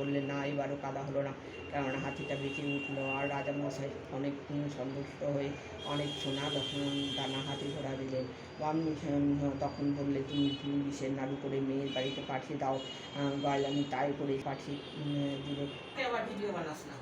বললেন না এবারও কাদা হলো না। কেননা হাতিটা বেঁচে উঠল আর রাজামশাই অনেক সন্তুষ্ট হয়ে অনেক সোনা তখন দানা হাতি ঘোরা দিলেন আমি তখন বললে তুমি পুলিশের নাড়ু করে মেয়ের বাড়িতে পাঠিয়ে দাও। আহ, আমি তাই করে পাঠিয়ে দিলে। আবার ভিডিও বানাস না।